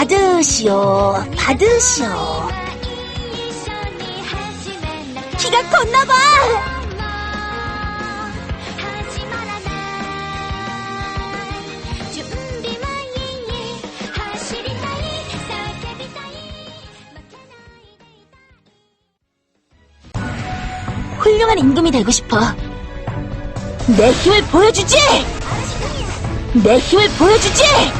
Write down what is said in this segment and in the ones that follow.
받으시오, 받으시오. 키가 컸나봐! 훌륭한 임금이 되고 싶어. 내 힘을 보여주지! 내 힘을 보여주지!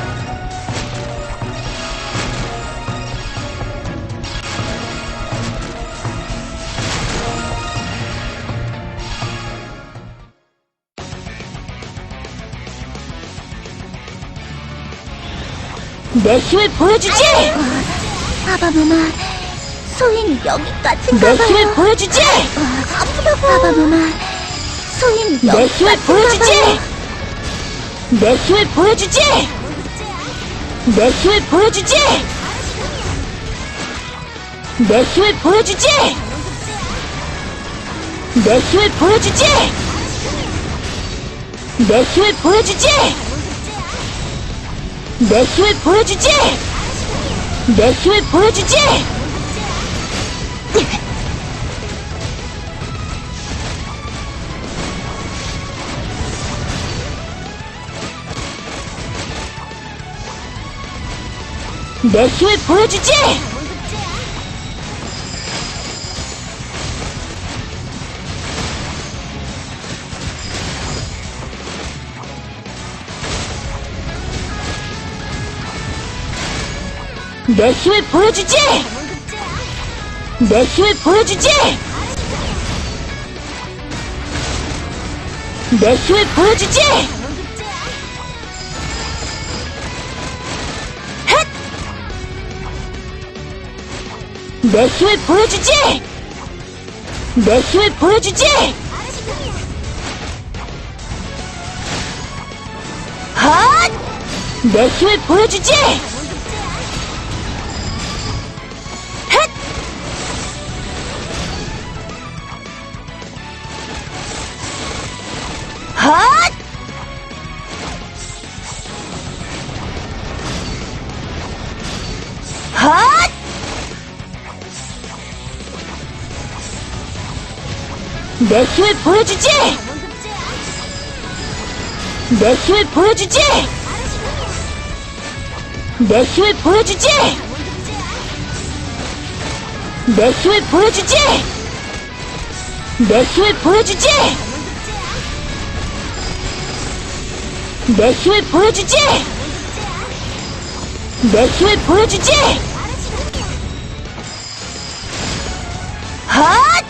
내 힘을 보여주지! 아바누나, 소인이 여기까지인가 내 봐요. 힘을 보여주지! 아프다고. 아바누나, 소인이 내 힘을 여기까지인가 보여주지! 봐요. 내 힘을 보여주지! 내 힘을 보여주지! 내 힘을 보여주지! 내 힘을 보여주지! 내 힘을 보여주지! 내 힘을 보여주지! 내 힘을 보여주지! 내 힘을 보여주지! 내 힘을 보여주지! 내 힘을 보여주지! 내 힘을 보여주지! 헷! 내 힘을 보여주지! 내 힘을 보여주지! 헛! 내 힘을 보여주지! 내 힘을 보여주지! 내 힘을 보여주지! 내 힘을 보여주지! 내 힘을 보여주지! 내 힘을 보여주지! 내 힘을 보여주지! 내 힘을 보여주지! 헛!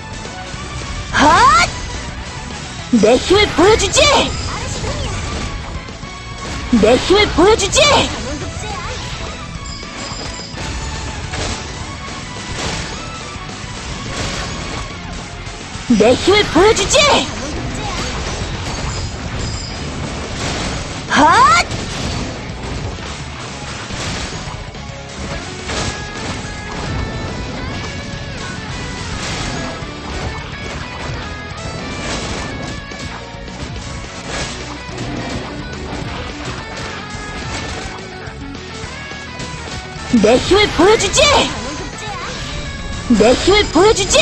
헛! 내 힘을 보여주지! 내 힘을 보여주지! 내 힘을 보여주지! 헛! 내 힘을 보여주지! 내 힘을 보여주지!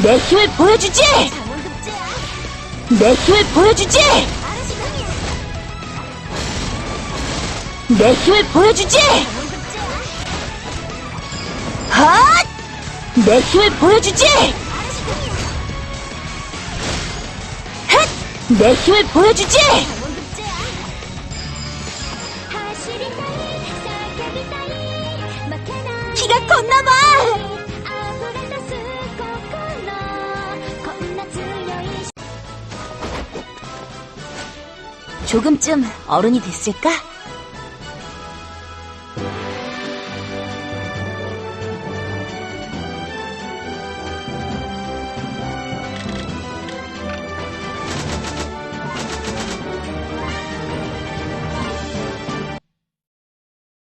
내 힘을 보여주지! 내 힘을 보여주지! 내 힘을 보여주지! 헛! 내 힘을 보여주지! 내 힘을 보여주지! 키가 컸나봐! 조금쯤 어른이 됐을까?